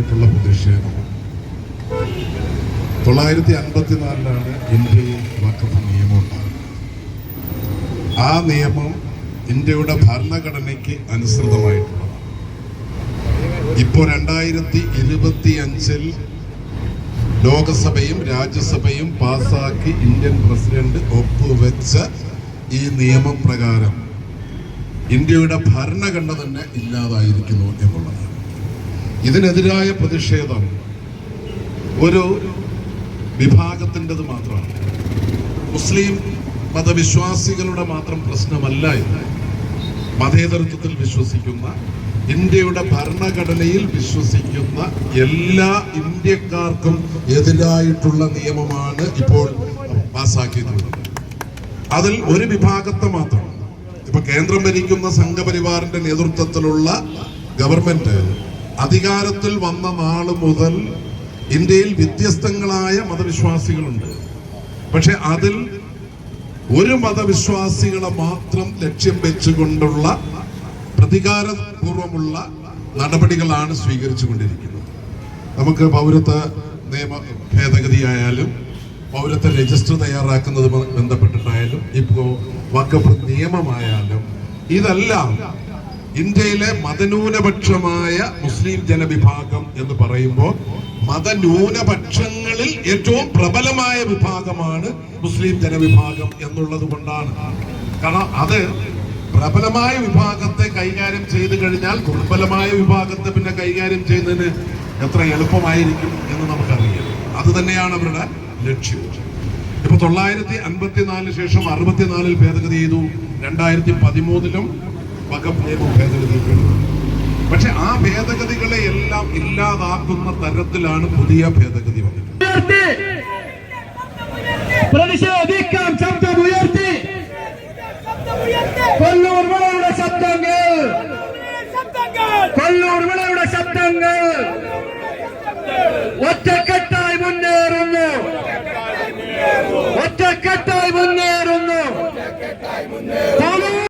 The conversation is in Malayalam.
ശക്തമായിട്ടുള്ള പ്രതിഷേധം. തൊള്ളായിരത്തി അൻപത്തിനാലിലാണ് ഇന്ത്യയിൽ വക്കഫ് നിയമം ഉണ്ടാകുന്നത്. ആ നിയമം ഇന്ത്യയുടെ ഭരണഘടനയ്ക്ക് അനുസൃതമായിട്ടുള്ളതാണ്. ഇപ്പോൾ രണ്ടായിരത്തി ഇരുപത്തി അഞ്ചിൽ ലോകസഭയും രാജ്യസഭയും പാസാക്കി ഇന്ത്യൻ പ്രസിഡന്റ് ഒപ്പുവെച്ച ഈ നിയമപ്രകാരം ഇന്ത്യയുടെ ഭരണഘടന തന്നെ ഇല്ലാതായിരിക്കുന്നു എന്നുള്ളതാണ്. ഇതിനെതിരായ പ്രതിഷേധം ഒരു വിഭാഗത്തിന്റെത് മാത്രമാണ്. മുസ്ലിം മതവിശ്വാസികളുടെ മാത്രം പ്രശ്നമല്ല ഇത്. മതേതരത്വത്തിൽ വിശ്വസിക്കുന്ന ഇന്ത്യയുടെ ഭരണഘടനയിൽ വിശ്വസിക്കുന്ന എല്ലാ ഇന്ത്യക്കാർക്കും എതിരായിട്ടുള്ള നിയമമാണ് ഇപ്പോൾ പാസ്സാക്കിയിട്ടുള്ളത് അതിൽ ഒരു വിഭാഗത്തെ മാത്രം. ഇപ്പൊ കേന്ദ്രം ഭരിക്കുന്ന സംഘപരിവാറിന്റെ നേതൃത്വത്തിലുള്ള ഗവൺമെന്റ് അധികാരത്തിൽ വന്ന നാൾ മുതൽ ഇന്ത്യയിൽ വ്യത്യസ്തങ്ങളായ മതവിശ്വാസികളുണ്ട്. പക്ഷെ അതിൽ ഒരു മതവിശ്വാസികളെ മാത്രം ലക്ഷ്യം വെച്ചുകൊണ്ടുള്ള പ്രതികാരപൂർവമുള്ള നടപടികളാണ് സ്വീകരിച്ചു കൊണ്ടിരിക്കുന്നത് നമുക്ക് പൗരത്വ നിയമ ഭേദഗതിയായാലും പൗരത്വ രജിസ്റ്റർ തയ്യാറാക്കുന്നതുമായി ബന്ധപ്പെട്ടിട്ടായാലും ഇപ്പോൾ വകുപ്പ് നിയമമായാലും ഇതെല്ലാം ഇന്ത്യയിലെ മതന്യൂനപക്ഷമായ മുസ്ലിം ജനവിഭാഗം എന്ന് പറയുമ്പോൾ മതന്യൂനപക്ഷങ്ങളിൽ ഏറ്റവും പ്രബലമായ വിഭാഗമാണ് മുസ്ലിം ജനവിഭാഗം എന്നുള്ളത് കൊണ്ടാണ്. കാരണം അത് പ്രബലമായ വിഭാഗത്തെ കൈകാര്യം ചെയ്തു കഴിഞ്ഞാൽ ദുർബലമായ വിഭാഗത്തെ പിന്നെ കൈകാര്യം ചെയ്യുന്നതിന് എത്ര എളുപ്പമായിരിക്കും എന്ന് നമുക്കറിയാം. അത് തന്നെയാണ് അവരുടെ ലക്ഷ്യം. ഇപ്പൊ തൊള്ളായിരത്തി അൻപത്തിനാലിന് ശേഷം അറുപത്തിനാലിൽ ഭേദഗതി ചെയ്തു. രണ്ടായിരത്തി പതിമൂന്നിലും വകഫ് നിയമം ഭേദഗതി പക്ഷെ ആ ഭേദഗതികളെ എല്ലാം ഇല്ലാതാക്കുന്ന തരത്തിലാണ് പുതിയ ഭേദഗതി ഉയർത്തി. പ്രതിഷേധിക്കാം ശബ്ദം ഉയർത്തി. കൊല്ലൂർ വിളയുടെ ശബ്ദങ്ങൾ. കൊല്ലൂർ വിളയുടെ ശബ്ദങ്ങൾ. ഒറ്റക്കെട്ടായി മുന്നേറുന്നു. ഒറ്റക്കെട്ടായി